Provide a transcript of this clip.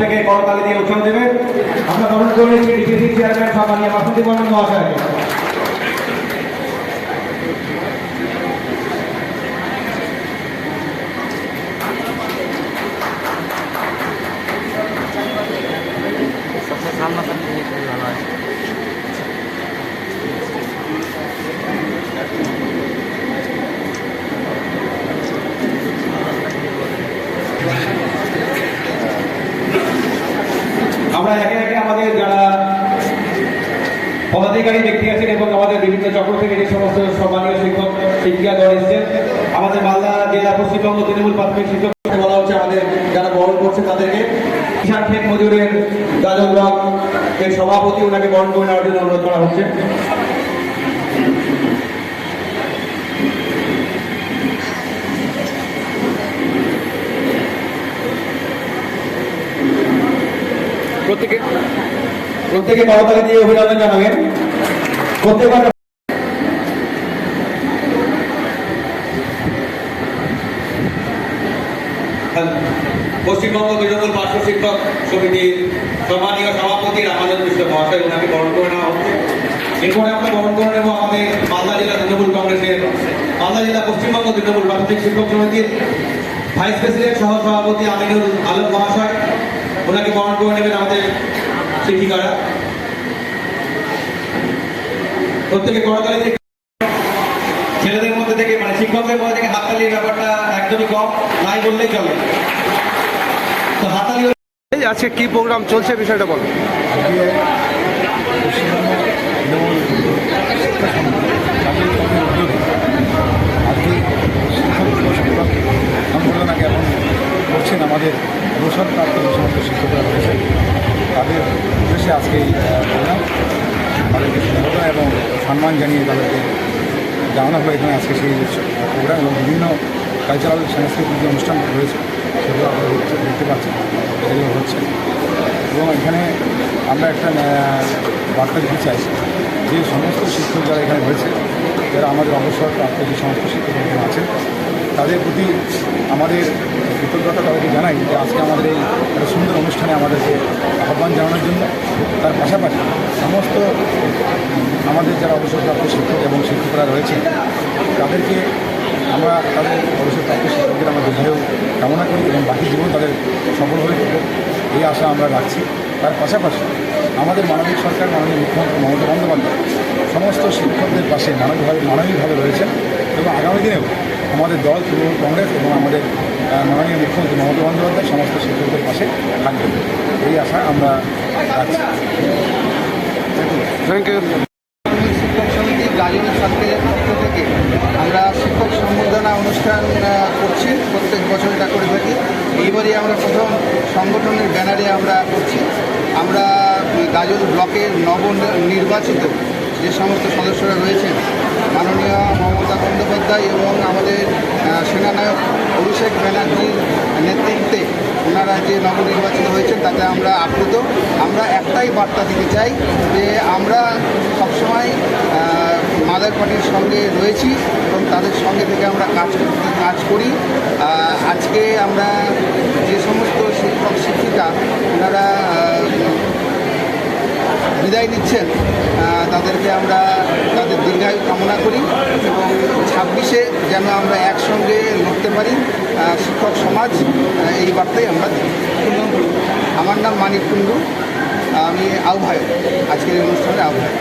থেকে করতালি দিয়ে উৎসাহ দেবেন। আমরা গ্রহণ করে ডিপিসি চেয়ারম্যান সম্মানীয় বাসন্তী বর্মন মহাশয়কে। আমরা একে একে আমাদের যারা পদাধিকারী ব্যক্তি আছেন এবং আমাদের বিভিন্ন চক্র থেকে যে সমস্ত সম্মানীয় শিক্ষক, শিক্ষিকা গড়ে এসছেন, আমাদের মালদা জেলা পশ্চিমবঙ্গ তৃণমূল প্রাথমিক শিক্ষক বলা হচ্ছে আমাদের যারা বরণ করছে তাদেরকে। কিষাণ শেখ মজুরের গাজল ব্লক এর সভাপতি, ওনাকে বরণ করে নেওয়ার জন্য অনুরোধ করা হচ্ছে। প্রত্যেকে প্রত্যেকে করতালি দিয়ে অভিনন্দন জানাবেন। প্রত্যেকবার পশ্চিমবঙ্গ তৃণমূল পার্শ্ব শিক্ষক সমিতির সম্মানীয় সভাপতি রামানন্দ মিশ্র মহাশয় ওনাকে বরণ করে নেওয়া হচ্ছে। এরপরে আমরা বরণ করে নেব আমাদের মালদা জেলা তৃণমূল কংগ্রেসের মালদা জেলা পশ্চিমবঙ্গ তৃণমূল প্রাথমিক শিক্ষক সমিতির ভাইস প্রেসিডেন্ট সহ সভাপতি আমিনুল আলম মহাশয় ওনাকে বরণ করে নেবেন আমাদের শিক্ষিকারা। প্রত্যেকে করতালি ছেলেদের মধ্যে থেকে মানে শিক্ষকদের মধ্যে থেকে হাততালির ব্যাপারটা একদমই কম নাই বললেই চলে। তো হাততালি আজকে কি প্রোগ্রাম চলছে বিষয়টা বলো। আজকে পশ্চিমবঙ্গ তৃণমূল শিক্ষা সমিতি জাতীয় কমিটির উদ্যোগে আজকে শিক্ষক দিবস উপলক্ষে আন্দোলন জ্ঞাপন করছেন আমাদের অবসরপ্রাপ্ত যে সমস্ত শিক্ষকরা রয়েছে তাদের তাদেরকে সম্বোধনা এবং সম্মান জানিয়ে তাদেরকে জানানো হয় এখানে আজকে সেই প্রোগ্রাম এবং বিভিন্ন কালচারাল সাংস্কৃতিক যে অনুষ্ঠান রয়েছে সেগুলো আপনারা দেখতে- পাচ্ছেন সেগুলো হচ্ছে এবং এখানে আমরা একটা বার্তা দিতে চাই যে সমস্ত শিক্ষক যারা এখানে রয়েছে, যারা আমাদের অবসর প্রাপ্ত যে সমস্ত শিক্ষক এখানে আছেন তাদের প্রতি আমাদের কৃতজ্ঞতা তাদেরকে জানাই যে আজকে আমাদের এই একটা সুন্দর অনুষ্ঠানে আমাদেরকে আহ্বান জানানোর জন্য। তার পাশাপাশি সমস্ত আমাদের যারা অবসরপ্রাপ্ত শিক্ষক এবং শিক্ষকরা রয়েছে তাদেরকে আমরা তাদের অবসরপ্রাপ্ত শিক্ষকদের আমরা দীর্ঘায়ু কামনা করি এবং বাকি জীবন তাদের সফল হয়ে থাকুক। এই আশা আমরা রাখছি। তার পাশাপাশি আমাদের মানবিক সরকার, মাননীয় মুখ্যমন্ত্রী মমতা বন্দ্যোপাধ্যায় সমস্ত শিক্ষকদের পাশে মানবিকভাবে মানবিকভাবে রয়েছেন এবং আগামী দিনেও আমাদের দল তৃণমূল কংগ্রেস এবং আমাদের মাননীয় মুখ্যমন্ত্রী মমতা বন্দ্যোপাধ্যায় সমস্ত শিক্ষকদের পাশে থাকবেন এই আশা আমরা রাখছি। থ্যাংক ইউ শিক্ষক সমিতি গাজন ছাত্রীদের পক্ষ থেকে আমরা শিক্ষক সম্বর্ধনা অনুষ্ঠান করছি। প্রত্যেক বছর এটা করে থাকি। এইবারই আমরা প্রথম সংগঠনের ব্যানারে আমরা করছি। আমরা গাজল ব্লকের নব নির্বাচিত যে সমস্ত সদস্যরা রয়েছেন মাননীয় মমতা বন্দ্যোপাধ্যায় এবং আমাদের সেনানায়ক অভিষেক ব্যানার্জির নেতৃত্বে ওনারা যে নবনির্বাচিত হয়েছেন, তাতে আমরা আপ্লুত। আমরা একটাই বার্তা দিতে চাই যে আমরা সবসময় মাদার পার্টির সঙ্গে রয়েছি এবং তাদের সঙ্গে থেকে আমরা কাজ কাজ করি। আজকে আমরা যে সমস্ত শিক্ষক, শিক্ষিকা ওনারা বিদায় নিচ্ছেন তাদেরকে আমরা দীর্ঘায়ু কামনা করি এবং ছাব্বিশে যেন আমরা একসঙ্গে লড়তে পারি শিক্ষক সমাজ এই বার্তাই আমরা আমার নাম মানিক কুণ্ডু, আমি আহ্বায়ক। আজকের অনুষ্ঠানের আহ্বায়ক।